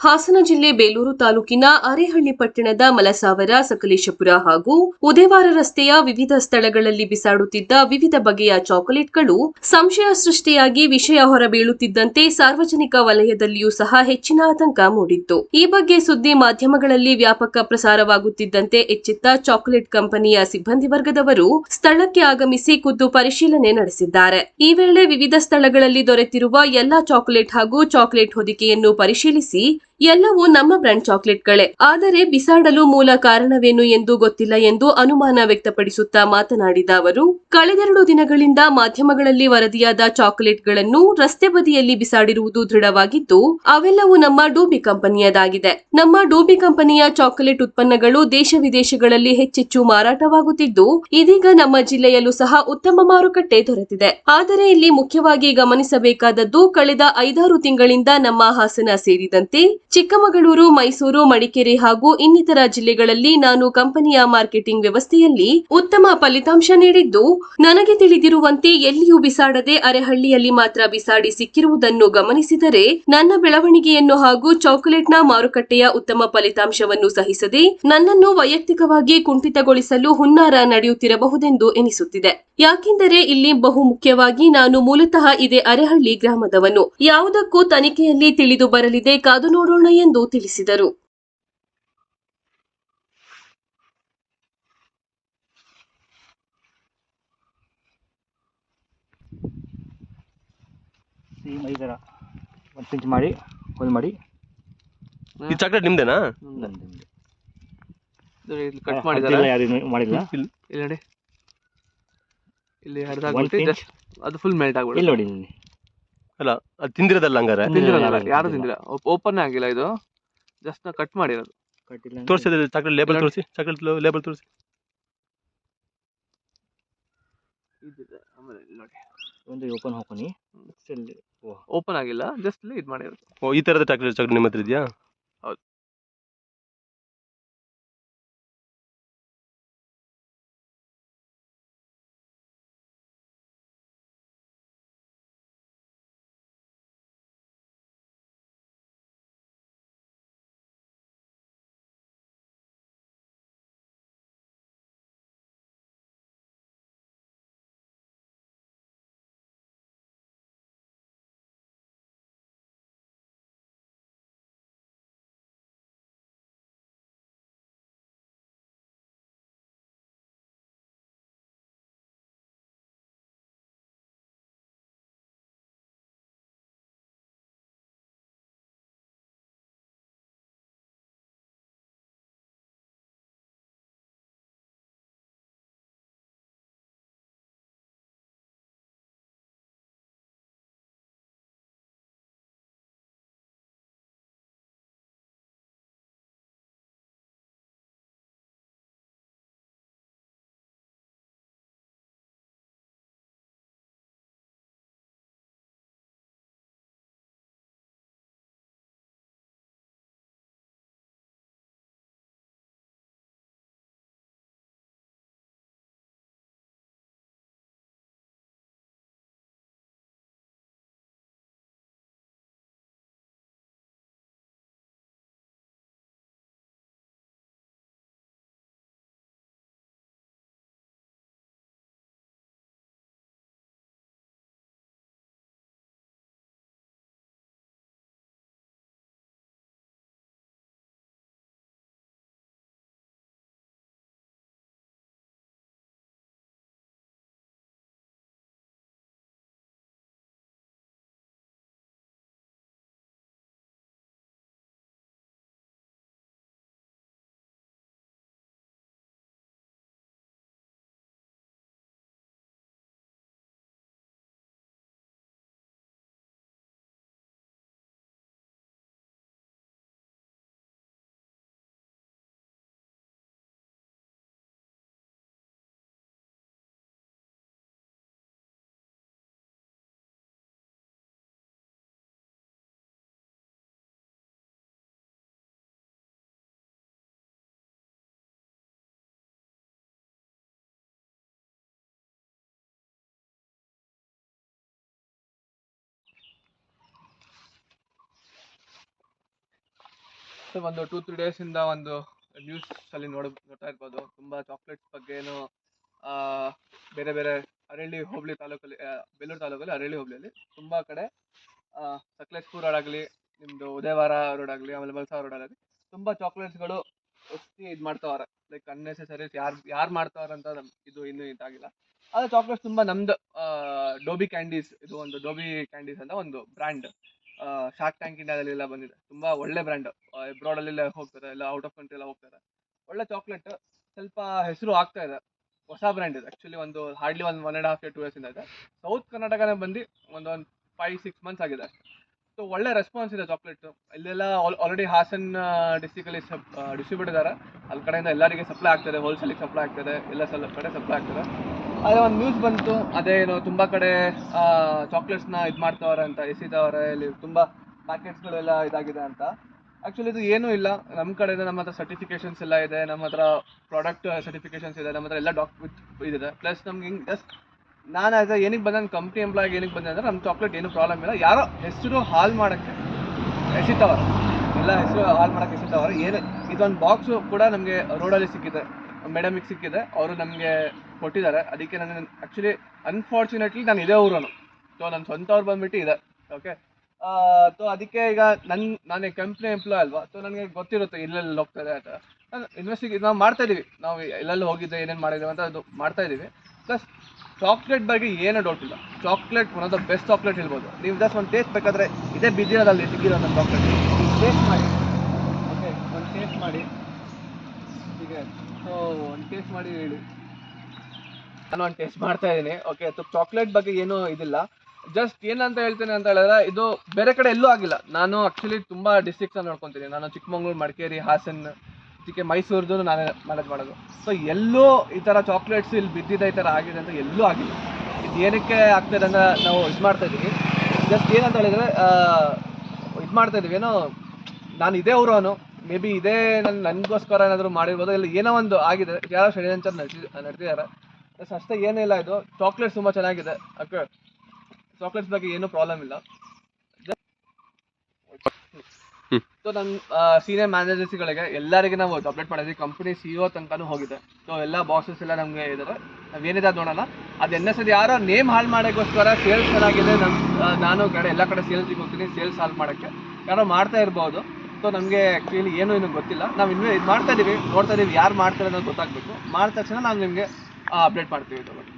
ಹಾಸನ ಜಿಲ್ಲೆ ಬೇಲೂರು ತಾಲೂಕಿನ ಅರೇಹಳ್ಳಿ ಪಟ್ಟಣದ ಮಲಸಾವರ, ಸಕಲೇಶಪುರ ಹಾಗೂ ಉದೇವಾರ ರಸ್ತೆಯ ವಿವಿಧ ಸ್ಥಳಗಳಲ್ಲಿ ಬಿಸಾಡುತ್ತಿದ್ದ ವಿವಿಧ ಬಗೆಯ ಚಾಕೊಲೇಟ್ಗಳು ಸಂಶಯ ಸೃಷ್ಟಿಯಾಗಿ ವಿಷಯ ಹೊರಬೀಳುತ್ತಿದ್ದಂತೆ ಸಾರ್ವಜನಿಕ ವಲಯದಲ್ಲಿಯೂ ಸಹ ಹೆಚ್ಚಿನ ಆತಂಕ ಮೂಡಿತ್ತು. ಈ ಬಗ್ಗೆ ಸುದ್ದಿ ಮಾಧ್ಯಮಗಳಲ್ಲಿ ವ್ಯಾಪಕ ಪ್ರಸಾರವಾಗುತ್ತಿದ್ದಂತೆ ಎಚ್ಚೆತ್ತ ಚಾಕೊಲೇಟ್ ಕಂಪನಿಯ ಸಿಬ್ಬಂದಿ ವರ್ಗದವರು ಸ್ಥಳಕ್ಕೆ ಆಗಮಿಸಿ ಖುದ್ದು ಪರಿಶೀಲನೆ ನಡೆಸಿದ್ದಾರೆ. ಈ ವೇಳೆ ವಿವಿಧ ಸ್ಥಳಗಳಲ್ಲಿ ದೊರೆತಿರುವ ಎಲ್ಲಾ ಚಾಕೊಲೇಟ್ ಹಾಗೂ ಚಾಕೊಲೇಟ್ ಹೊದಿಕೆಯನ್ನು ಪರಿಶೀಲಿಸಿ ಎಲ್ಲವೂ ನಮ್ಮ ಬ್ರ್ಯಾಂಡ್ ಚಾಕ್ಲೇಟ್ಗಳೇ. ಆದರೆ ಬಿಸಾಡಲು ಮೂಲ ಕಾರಣವೇನು ಎಂದು ಗೊತ್ತಿಲ್ಲ ಎಂದು ಅನುಮಾನ ವ್ಯಕ್ತಪಡಿಸುತ್ತಾ ಮಾತನಾಡಿದ ಅವರು ಕಳೆದೆರಡು ದಿನಗಳಿಂದ ಮಾಧ್ಯಮಗಳಲ್ಲಿ ವರದಿಯಾದ ಚಾಕೊಲೇಟ್ಗಳನ್ನು ರಸ್ತೆ ಬದಿಯಲ್ಲಿ ಬಿಸಾಡಿರುವುದು ದೃಢವಾಗಿದ್ದು, ಅವೆಲ್ಲವೂ ನಮ್ಮ ಡೂಬಿ ಕಂಪನಿಯದಾಗಿದೆ. ನಮ್ಮ ಡೂಬಿ ಕಂಪನಿಯ ಚಾಕೊಲೇಟ್ ಉತ್ಪನ್ನಗಳು ದೇಶ ವಿದೇಶಗಳಲ್ಲಿ ಹೆಚ್ಚೆಚ್ಚು ಮಾರಾಟವಾಗುತ್ತಿದ್ದು, ಇದೀಗ ನಮ್ಮ ಜಿಲ್ಲೆಯಲ್ಲೂ ಸಹ ಉತ್ತಮ ಮಾರುಕಟ್ಟೆ ದೊರೆತಿದೆ. ಆದರೆ ಇಲ್ಲಿ ಮುಖ್ಯವಾಗಿ ಗಮನಿಸಬೇಕಾದದ್ದು, ಕಳೆದ ಐದಾರು ತಿಂಗಳಿಂದ ನಮ್ಮ ಹಾಸನ ಸೇರಿದಂತೆ ಚಿಕ್ಕಮಗಳೂರು, ಮೈಸೂರು, ಮಡಿಕೇರಿ ಹಾಗೂ ಇನ್ನಿತರ ಜಿಲ್ಲೆಗಳಲ್ಲಿ ನಾನು ಕಂಪನಿಯ ಮಾರ್ಕೆಟಿಂಗ್ ವ್ಯವಸ್ಥೆಯಲ್ಲಿ ಉತ್ತಮ ಫಲಿತಾಂಶ ನೀಡಿದ್ದು, ನನಗೆ ತಿಳಿದಿರುವಂತೆ ಎಲ್ಲಿಯೂ ಬಿಸಾಡದೆ ಅರೆಹಳ್ಳಿಯಲ್ಲಿ ಮಾತ್ರ ಬಿಸಾಡಿ ಸಿಕ್ಕಿರುವುದನ್ನು ಗಮನಿಸಿದರೆ ನನ್ನ ಬೆಳವಣಿಗೆಯನ್ನು ಹಾಗೂ ಚಾಕೊಲೇಟ್ನ ಮಾರುಕಟ್ಟೆಯ ಉತ್ತಮ ಫಲಿತಾಂಶವನ್ನು ಸಹಿಸದೆ ನನ್ನನ್ನು ವೈಯಕ್ತಿಕವಾಗಿ ಕುಂಠಿತಗೊಳಿಸಲು ಹುನ್ನಾರ ನಡೆಯುತ್ತಿರಬಹುದೆಂದು ಎನಿಸುತ್ತಿದೆ. ಯಾಕೆಂದರೆ ಇಲ್ಲಿ ಬಹು ಮುಖ್ಯವಾಗಿ ನಾನು ಮೂಲತಃ ಇದೇ ಅರೆಹಳ್ಳಿ ಗ್ರಾಮದವನು. ಯಾವುದಕ್ಕೂ ತನಿಖೆಯಲ್ಲಿ ತಿಳಿದು ಬರಲಿದೆ, ಕಾದು ನೋಡೋಣ ಎಂದು ತಿಳಿಸಿದರು. ಸೇಮ್ ಈ ಥರ ಒಂದು ಪಿಂಚ್ ಮಾಡಿ ಹೋಲ್ ಮಾಡಿ. ಈ ಚಾಕ್ಲೇಟ್ ನಿಮ್ದೇನಾ? ಇಲ್ಲಿ ಕಟ್ ಮಾಡಿದ್ದಾರೆ ಯಾರು ಮಾಡಿಲ್ಲ. ಇಲ್ಲಿ ನೋಡಿ ಇಲ್ಲಿ. ಒಂದು ಹರಿದಾಗ್ಬಿಟ್ಟು ಅದು ಫುಲ್ ಮೆಲ್ಟ್ ಇಲ್ಲಿ ಆಗ್ಬಿಡುತ್ತೆ ನೋಡಿ ಇಲ್ಲಿ. ಅಲ್ಲ ಅದು ತಿಂದಿರೋದಲ್ಲ ಹಂಗಾರೆ? ತಿಂದಿರಲ್ಲ ಯಾರು ತಿಂದಿಲ್ಲ. ಓಪನ್ ಆಗಿಲ್ಲ ಇದು. ಜಸ್ಟ್ ನಾ ಕಟ್ ಮಾಡಿರೋದು. ತೋರಿಸಿದ್ರೆ ಚಾಕ್ಲೇಟ್ ಲೇಬಲ್ ತೋರಿಸಿ ಚಾಕ್ಲೇಟ್ ಲೇಬಲ್ ತೋರಿಸಿ. ಒಂದು ಓಪನ್ ಹಾಕೋನಿ ಓಪನ್ ಆಗಿಲ್ಲ ಜಸ್ಟ್ ಇದು ಮಾಡಿರೋದು. ಓ ಈ ತರದ ಚಾಕ್ಲೇಟ್ ಚಾಕ್ಲೇಟ್ ನಿಮ್ಮ ಹತ್ರ ಇದೆಯಾ? ಒಂದು ಟೂ ತ್ರೀ ಡೇಸ್ ಇಂದ ಒಂದು ನ್ಯೂಸ್ ಅಲ್ಲಿ ನೋಡ, ನೋಡ್ತಾ ಇರ್ಬೋದು. ತುಂಬಾ ಚಾಕ್ಲೇಟ್ಸ್ ಬಗ್ಗೆ ಏನು ಬೇರೆ ಬೇರೆ ಅರಳಿ ಹೋಬಳಿ ತಾಲೂಕಲ್ಲಿ ಬೇಲೂರು ತಾಲೂಕಲ್ಲಿ ಅರಳಿ ಹೋಬಳಿಯಲ್ಲಿ ತುಂಬಾ ಕಡೆ ಸಕಲೇಶ್ಪುರ ರೋಡ್ ಆಗಲಿ, ನಿಮ್ದು ಉದಯವಾರ ರೋಡ್ ಆಗಲಿ, ಆಮೇಲೆ ಮಲ್ಸಾ ರೋಡ್ ಆಗಲಿ, ತುಂಬಾ ಚಾಕ್ಲೇಟ್ಸ್ಗಳು ಒತ್ತಿ ಇದು ಮಾಡ್ತಾವ್ರೆ. ಲೈಕ್ ಅನ್ನೆಸೆಸರಿ ಯಾರು ಯಾರು ಮಾಡ್ತಾವ್ರೆ ಅಂತ ಇದು ಇನ್ನೂ ಇದಾಗಿಲ್ಲ. ಆದರೆ ಚಾಕ್ಲೇಟ್ಸ್ ತುಂಬಾ ನಮ್ದು ಡೋಬಿ ಕ್ಯಾಂಡೀಸ್ ಇದು ಒಂದು ಡೋಬಿ ಕ್ಯಾಂಡೀಸ್ ಅಂತ ಒಂದು ಬ್ರ್ಯಾಂಡ್ ಶಾರ್ಕ್ ಟ್ಯಾಂಕ್ ಇಂಡಿಯಾದಲ್ಲೆಲ್ಲ ಬಂದಿದೆ. ತುಂಬಾ ಒಳ್ಳೆ ಬ್ರ್ಯಾಂಡ್ ಅಬ್ರಾಡ್ ಎಲ್ಲ ಹೋಗ್ತಾರೆ, ಎಲ್ಲ ಔಟ್ ಆಫ್ ಕಂಟ್ರಿ ಎಲ್ಲ ಹೋಗ್ತಾರೆ. ಒಳ್ಳೆ ಚಾಕ್ಲೇಟ್ ಸ್ವಲ್ಪ ಹೆಸರು ಆಗ್ತಾ ಇದೆ. ಹೊಸ ಬ್ರ್ಯಾಂಡ್ ಇದೆ. ಆಕ್ಚುಲಿ ಒಂದು ಹಾರ್ಡ್ಲಿ ಒಂದು one and half two years ಇಂದ ಇದೆ. ಸೌತ್ ಕರ್ನಾಟಕನೇ ಬಂದು ಒಂದೊಂದು ಫೈವ್ ಸಿಕ್ಸ್ ಮಂತ್ಸ್ ಆಗಿದೆ. ಸೊ ಒಳ್ಳೆ ರೆಸ್ಪಾನ್ಸ್ ಇದೆ ಚಾಕ್ಲೇಟ್ ಇಲ್ಲೆಲ್ಲ ಆಲ್ರೆಡಿ ಹಾಸನ್ ಡಿಸ್ಟಿಕ್ ಅಲ್ಲಿ ಡಿಸ್ಟ್ರಿಬ್ಯೂಟ್ ಇದ್ದಾರೆ. ಅಲ್ಲಿ ಕಡೆಯಿಂದ ಎಲ್ಲರಿಗೆ ಸಪ್ಲೈ ಆಗ್ತದೆ ಹೋಲ್ಸೇಲಿಗೆ ಸಪ್ಲೈ ಆಗ್ತದೆ ಎಲ್ಲ ಸಲ, ಕಡೆ ಸಪ್ಲೈ ಆಗ್ತದೆ ಅದೇ ಒಂದು ನ್ಯೂಸ್ ಬಂತು. ಅದೇನು ತುಂಬಾ ಕಡೆ ಚಾಕ್ಲೇಟ್ಸ್ನ ಇದು ಮಾಡ್ತಾವ್ರೆ ಅಂತ ಎಸಿದವ್ರೆ ಇಲ್ಲಿ ತುಂಬಾ ಪ್ಯಾಕೆಟ್ಸ್ಗಳೆಲ್ಲ ಇದಾಗಿದೆ ಅಂತ. ಆ್ಯಕ್ಚುಲಿ ಇದು ಏನೂ ಇಲ್ಲ. ನಮ್ಮ ಕಡೆಯಿಂದ ನಮ್ಮ ಹತ್ರ ಸರ್ಟಿಫಿಕೇಷನ್ಸ್ ಎಲ್ಲ ಇದೆ, ನಮ್ಮ ಹತ್ರ ಪ್ರಾಡಕ್ಟ್ ಸರ್ಟಿಫಿಕೇಷನ್ಸ್ ಇದೆ, ನಮ್ಮ ಹತ್ರ ಎಲ್ಲ ಡಾಕ್ ಇದಿದೆ. ಪ್ಲಸ್ ನಮ್ಗೆ ಹಿಂಗೆ ಜಸ್ಟ್ ನಾನು ಆಸ್ ಅ ಏನಕ್ಕೆ ಬಂದ ಕಂಪ್ನಿ ಎಂಪ್ಲಾಯ್ ಏನಕ್ಕೆ ಬಂದೆ ಅಂದ್ರೆ ನಮ್ಮ ಚಾಕ್ಲೇಟ್ ಏನು ಪ್ರಾಬ್ಲಮ್ ಇಲ್ಲ. ಯಾರೋ ಹೆಸರು ಹಾಲ್ ಮಾಡೋಕ್ಕೆ ಎಸಿತವ್ರೆ. ಎಲ್ಲ ಹೆಸರು ಹಾಲ್ ಮಾಡಕ್ಕೆ ಎಸಿತವ್ರೆ. ಏನು, ಇದೊಂದು ಬಾಕ್ಸು ಕೂಡ ನಮಗೆ ರೋಡಲ್ಲಿ ಸಿಕ್ಕಿದೆ. ಮೇಡಮಿಗೆ ಸಿಕ್ಕಿದೆ. ಅವರು ನಮಗೆ ಕೊಟ್ಟಿದ್ದಾರೆ. ಅದಕ್ಕೆ ನಾನು ಆ್ಯಕ್ಚುಲಿ ಅನ್ಫಾರ್ಚುನೇಟ್ಲಿ ನಾನು ಇದೇ ಊರನು ಸೊ ನನ್ನ ಸ್ವಂತ ಅವ್ರು ಬಂದ್ಬಿಟ್ಟು ಇದೆ. ಓಕೆ ಸೊ ಅದಕ್ಕೆ ಈಗ ನನ್ನ ನಾನು ಕಂಪ್ನಿ ಎಂಪ್ಲಾಯ್ ಅಲ್ವಾ? ಸೊ ನನಗೆ ಗೊತ್ತಿರುತ್ತೆ ಎಲ್ಲೆಲ್ಲಿ ಹೋಗ್ತದೆ ಅಂತ. ನಾನು ಇನ್ವೆಸ್ಟಿಗೆ ನಾವು ಮಾಡ್ತಾ ಇದೀವಿ ನಾವು ಎಲ್ಲೆಲ್ಲಿ ಹೋಗಿದ್ದೆ, ಏನೇನು ಮಾಡಿದ್ದೀವಿ ಅಂತ ಅದು ಮಾಡ್ತಾ ಇದ್ದೀವಿ. ಪ್ಲಸ್ ಚಾಕ್ಲೇಟ್ ಬಗ್ಗೆ ಏನೂ ಡೌಟ್ ಇಲ್ಲ. Chocolate one of the best chocolate ಹೇಳ್ಬೋದು. ನೀವು ಜಸ್ಟ್ ಒಂದು ಟೇಸ್ಟ್ ಬೇಕಾದ್ರೆ, ಇದೇ ಬಿದ್ದಿರೋದಲ್ಲಿ ಸಿಕ್ಕಿರೋ ನನ್ನ ಚಾಕ್ಲೇಟ್ ಟೇಸ್ಟ್ ಮಾಡಿ. ಓಕೆ ಒಂದು ಟೇಸ್ಟ್ ಮಾಡಿ. ಸೊ ಒಂದು ಮಾಡಿ ಹೇಳಿ. ನಾನು ಒಂದು ಟೇಸ್ಟ್ ಮಾಡ್ತಾ ಇದ್ದೀನಿ. ಓಕೆ ಚಾಕ್ಲೇಟ್ ಬಗ್ಗೆ ಏನೂ ಇದಿಲ್ಲ. ಜಸ್ಟ್ ಏನಂತ ಹೇಳ್ತೇನೆ ಅಂತ ಹೇಳಿದ್ರೆ, ಇದು ಬೇರೆ ಕಡೆ ಎಲ್ಲೂ ಆಗಿಲ್ಲ. ನಾನು ಆಕ್ಚುಲಿ ತುಂಬ ಡಿಸ್ಟ್ರಿಕ್ಸ್ ನೋಡ್ಕೊತೀನಿ. ನಾನು ಚಿಕ್ಕಮಂಗ್ಳೂರು, ಮಡಿಕೇರಿ, ಹಾಸನ್ ಇದಕ್ಕೆ ಮೈಸೂರ್ದು ನಾನು ಮ್ಯಾನೇಜ್ ಮಾಡೋದು. ಸೊ ಎಲ್ಲೂ ಈ ಥರ ಚಾಕ್ಲೇಟ್ಸ್ ಇಲ್ಲಿ ಬಿದ್ದಿದೆ, ಈ ಥರ ಆಗಿದೆ ಅಂತ ಎಲ್ಲೂ ಆಗಿಲ್ಲ. ಇದು ಏನಕ್ಕೆ ಆಗ್ತದೆ ಅಂತ ನಾವು ಇದು ಮಾಡ್ತಾ ಇದ್ದೀವಿ ಜಸ್ಟ್ ಏನಂತ ಹೇಳಿದ್ರೆ ಇದು ಮಾಡ್ತಾ ಇದ್ದೀವಿ ಏನೋ, ನಾನು ಇದೇ ಊರವನು. ಮೇ ಬಿ ಇದೇ ನನ್ನ ನನಗೋಸ್ಕರ ಏನಾದರೂ ಮಾಡಿರ್ಬೋದು. ಇಲ್ಲ ಏನೋ ಒಂದು ಆಗಿದೆ. ಯಾರೋ ಷಡ್ಯಂತ್ರ ನಡೆಸಿ ನಡೆದಿದ್ದಾರೆ ಪ್ಲಸ್ ಅಷ್ಟೇ ಏನಿಲ್ಲ ಇದು. ಚಾಕ್ಲೇಟ್ಸ್ ತುಂಬ ಚೆನ್ನಾಗಿದೆ. ಓಕೆ ಚಾಕ್ಲೇಟ್ಸ್ ಬಗ್ಗೆ ಏನೂ ಪ್ರಾಬ್ಲಮ್ ಇಲ್ಲ. ಸೊ ನನ್ನ ಸೀನಿಯರ್ ಮ್ಯಾನೇಜರ್ಸ್ಗಳಿಗೆ ಎಲ್ಲರಿಗೆ ನಾವು ಅಪ್ಡೇಟ್ ಮಾಡಿದ್ವಿ. ಕಂಪನಿ ಸಿ ಒ ತನಕನೂ ಹೋಗಿದೆ. ಸೊ ಎಲ್ಲ ಬಾಸಸ್ ಎಲ್ಲ ನಮಗೆ ಇದ್ದಾರೆ. ನಾವು ಏನಿದೆ ಅದ್ ನೋಡೋಣ. ಅದು ಎನ್ ಎಸ್ ಯಾರೋ ನೇಮ್ ಹಾಲ್ ಮಾಡೋಕ್ಕೋಸ್ಕರ ಸೇಲ್ಸ್ ಚೆನ್ನಾಗಿದೆ. ನಮ್ಮ ನಾನು ಕಡೆ ಎಲ್ಲ ಕಡೆ ಸೇಲ್ಸಿಗೆ ಹೋಗ್ತೀನಿ ಸೇಲ್ಸ್ ಹಾಲ್ ಮಾಡೋಕ್ಕೆ. ಯಾರೋ ಮಾಡ್ತಾ ಇರ್ಬೋದು. ಸೊ ನಮಗೆ ಆ್ಯಕ್ಚುಲಿ ಏನು ಏನು ಗೊತ್ತಿಲ್ಲ. ನಾವು ಇನ್ನೂ ಇದು ಮಾಡ್ತಾ ಇದೀವಿ. ನೋಡ್ತಾ ಇದೀವಿ ಯಾರು ಮಾಡ್ತಾರೆ ಅನ್ನೋದು ಗೊತ್ತಾಗಬೇಕು. ಮಾಡಿದ ತಕ್ಷಣ ನಾವು ನಿಮಗೆ ಅಪ್ಡೇಟ್ ಮಾಡ್ತೀವಿ ಇದು. ಬಗ್ಗೆ